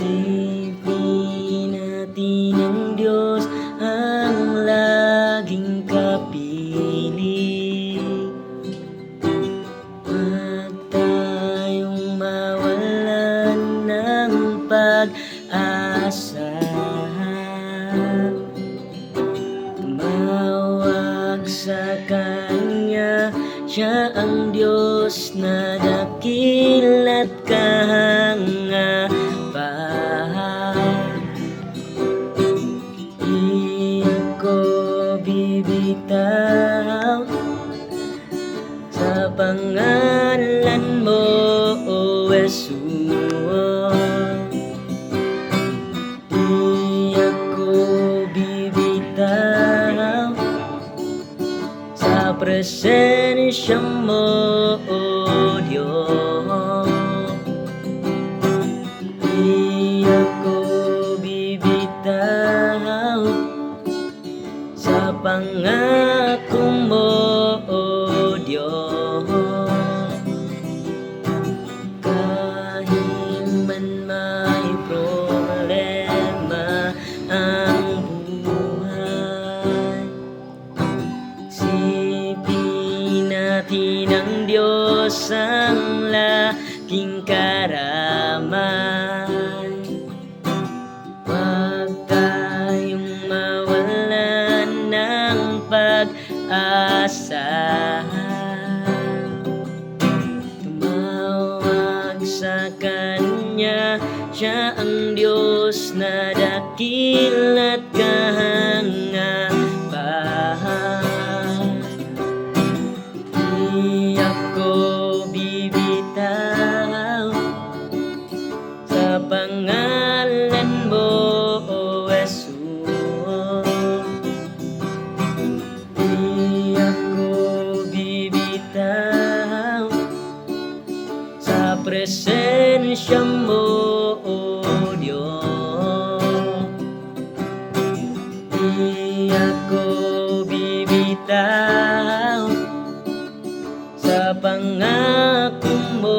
Isipin natin ang Diyos ang laging kapiling At tayong mawalan pag-asa. Tumawag sa Kanya, Siya ang Diyos na dakil at kahanan pangalan mo, O Jesus Di ako bibitaw Sa presensya mo, O Diyos. Di Sa pangako mo, O Diyos ang laking karaman Huwag tayong mawalan ng pag-asa Tumawag sa Kanya Siya ang Diyos na dakilat kahangapan mo, O Jesus Di ako bibitaw sa presensya mo, O Diyos. Di ako bibitaw sa pangako mo,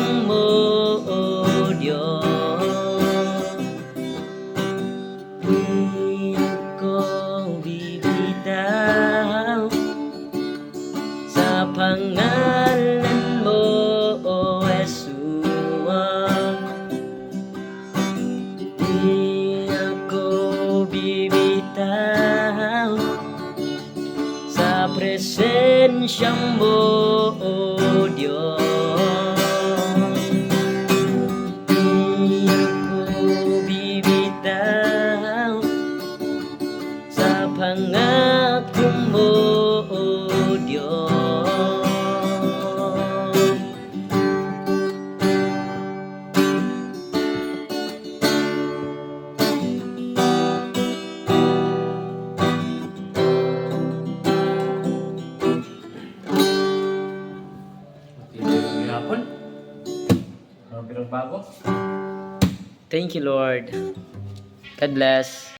presensya mo, O Diyos. Hapon. Ano pinagbago? Thank you, Lord. God bless.